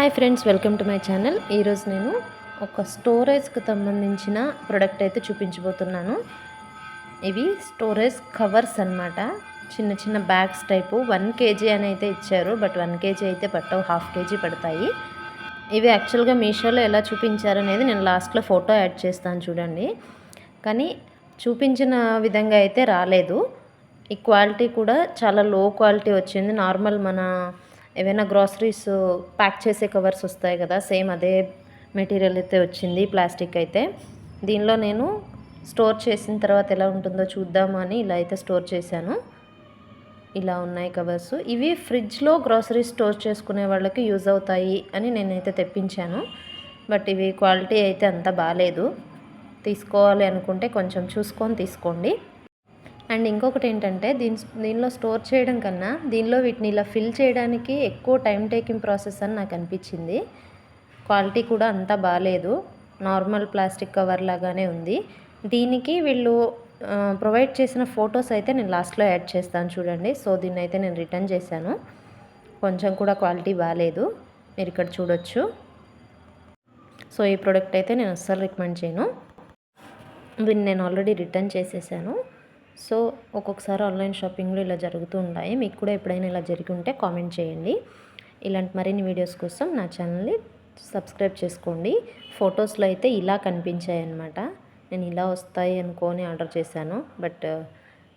Hi friends welcome to my channel ఈరోజు నేను ఒక స్టోరేజ్కి సంబంధించిన ప్రోడక్ట్ అయితే చూపించబోతున్నాను. ఇవి స్టోరేజ్ కవర్స్ అన్నమాట. చిన్న చిన్న బ్యాగ్స్ టైపు వన్ కేజీ అని అయితే ఇచ్చారు. బట్ వన్ కేజీ అయితే పట్టవు హాఫ్ కేజీ పడతాయి. ఇవి యాక్చువల్గా మీషోలో ఎలా చూపించారనేది నేను లాస్ట్లో ఫోటో యాడ్ చేస్తాను చూడండి. కానీ చూపించిన విధంగా అయితే రాలేదు. ఈ క్వాలిటీ కూడా చాలా లో క్వాలిటీ వచ్చింది. నార్మల్ మన ఏవైనా గ్రాసరీస్ ప్యాక్ చేసే కవర్స్ వస్తాయి కదా సేమ్ అదే మెటీరియల్ అయితే వచ్చింది ప్లాస్టిక్ అయితే. దీనిలో నేను స్టోర్ చేసిన తర్వాత ఎలా ఉంటుందో చూద్దామని ఇలా అయితే స్టోర్ చేశాను. ఇలా ఉన్నాయి కవర్స్. ఇవి ఫ్రిడ్జ్లో గ్రాసరీ స్టోర్ చేసుకునే వాళ్ళకి యూజ్ అవుతాయి అని నేనైతే తెప్పించాను. బట్ ఇవి క్వాలిటీ అయితే అంత బాగాలేదు తీసుకోవాలి అనుకుంటే కొంచెం చూసుకొని తీసుకోండి. అండ్ ఇంకొకటి ఏంటంటే దీని దీనిలో స్టోర్ చేయడం కన్నా దీనిలో వీటిని ఇలా ఫిల్ చేయడానికి ఎక్కువ టైం టేకింగ్ ప్రాసెస్ అని నాకు అనిపించింది. క్వాలిటీ కూడా అంత బాగాలేదు నార్మల్ ప్లాస్టిక్ కవర్ లాగానే ఉంది. దీనికి వీళ్ళు ప్రొవైడ్ చేసిన ఫొటోస్ అయితే నేను లాస్ట్లో యాడ్ చేస్తాను చూడండి. సో దీన్ని అయితే నేను రిటర్న్ చేశాను. కొంచెం కూడా క్వాలిటీ బాగాలేదు మీరు ఇక్కడ చూడొచ్చు. సో ఈ ప్రోడక్ట్ అయితే నేను అస్సలు రికమెండ్ చేయను. దీన్ని నేను ఆల్రెడీ రిటర్న్ చేసేసాను. సో ఒక్కొక్కసారి ఆన్లైన్ షాపింగ్లో ఇలా జరుగుతూ ఉంటాయి. మీకు కూడా ఎప్పుడైనా ఇలా జరిగి ఉంటే కామెంట్ చేయండి. ఇలాంటి మరిన్ని వీడియోస్ కోసం నా ఛానల్ని సబ్స్క్రైబ్ చేసుకోండి. ఫొటోస్లో అయితే ఇలా కనిపించాయి అన్నమాట. నేను ఇలా వస్తాయి అనుకొని ఆర్డర్ చేశాను. బట్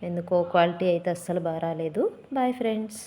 ఎందుకో క్వాలిటీ అయితే అస్సలు బాగా రాలేదు బాయ్ ఫ్రెండ్స్.